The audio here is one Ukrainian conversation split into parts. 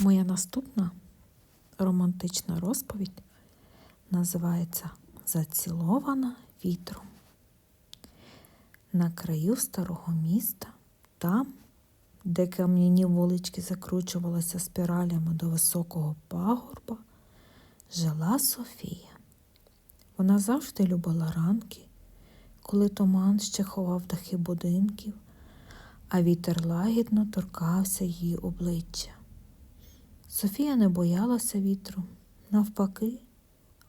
Моя наступна романтична розповідь називається Зацілована вітром. На краю старого міста, там, де кам'яні вулички закручувалися спіралями до високого пагорба, жила Софія. Вона завжди любила ранки, коли туман ще ховав дахи будинків, а вітер лагідно торкався її обличчя. Софія не боялася вітру, навпаки,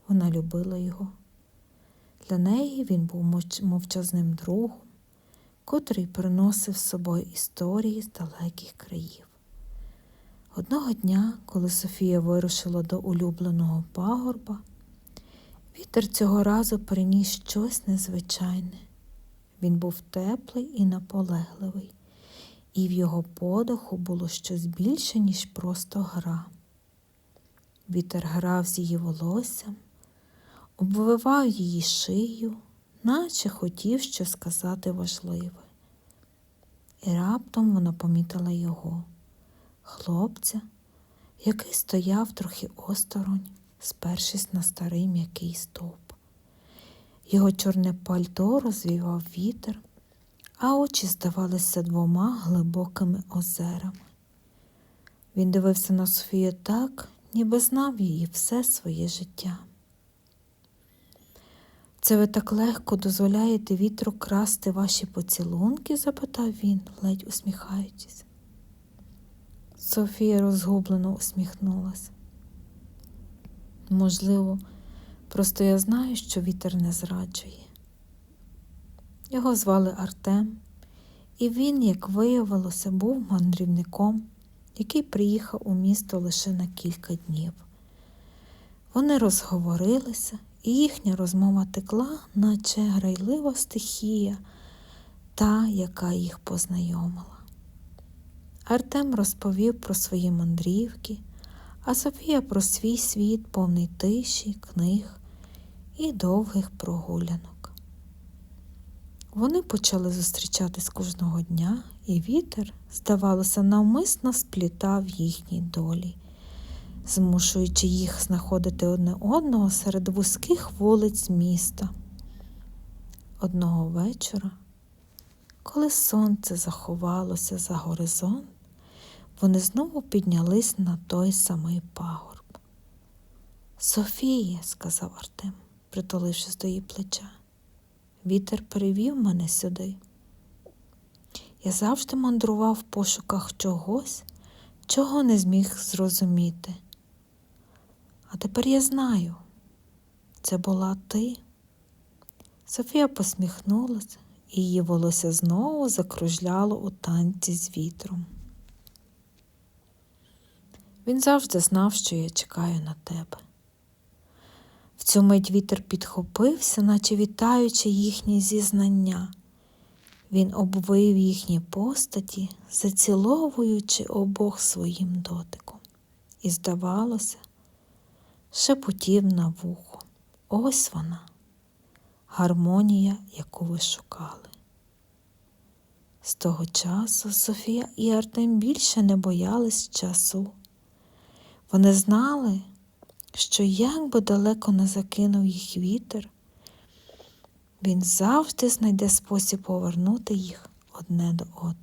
вона любила його. Для неї він був мовчазним другом, котрий приносив з собою історії з далеких країв. Одного дня, коли Софія вирушила до улюбленого пагорба, вітер цього разу приніс щось незвичайне. Він був теплий і наполегливий, і в його подиху було щось більше, ніж просто гра. Вітер грав з її волоссям, обвивав її шию, наче хотів щось сказати важливе. І раптом вона помітила його, хлопця, який стояв трохи осторонь, спершись на старий м'який стовп. Його чорне пальто розвівав вітер, а очі здавалися двома глибокими озерами. Він дивився на Софію так, ніби знав її все своє життя. Це ви так легко дозволяєте вітру красти ваші поцілунки? запитав він, ледь усміхаючись. Софія розгублено усміхнулася. Можливо, просто я знаю, що вітер не зраджує. Його звали Артем, і він, як виявилося, був мандрівником, який приїхав у місто лише на кілька днів. Вони розговорилися, і їхня розмова текла, наче грайлива стихія, та, яка їх познайомила. Артем розповів про свої мандрівки, а Софія про свій світ, повний тиші, книг і довгих прогулянок. Вони почали зустрічатись кожного дня, і вітер, здавалося, навмисно сплітав їхні долі, змушуючи їх знаходити одне одного серед вузьких вулиць міста. Одного вечора, коли сонце заховалося за горизонт, вони знову піднялись на той самий пагорб. Софія, сказав Артем, притулившись до її плеча, вітер привів мене сюди. Я завжди мандрував в пошуках чогось, чого не зміг зрозуміти. А тепер я знаю, це була ти. Софія посміхнулася, і її волосся знову закружляло у танці з вітром. Він завжди знав, що я чекаю на тебе. В цю мить вітер підхопився, наче вітаючи їхні зізнання. Він обвив їхні постаті, заціловуючи обох своїм дотиком. І, здавалося, шепотів на вухо. Ось вона, гармонія, яку ви шукали. З того часу Софія і Артем більше не боялись часу. Вони знали, що як би далеко не закинув їх вітер, він завжди знайде спосіб повернути їх одне до одного.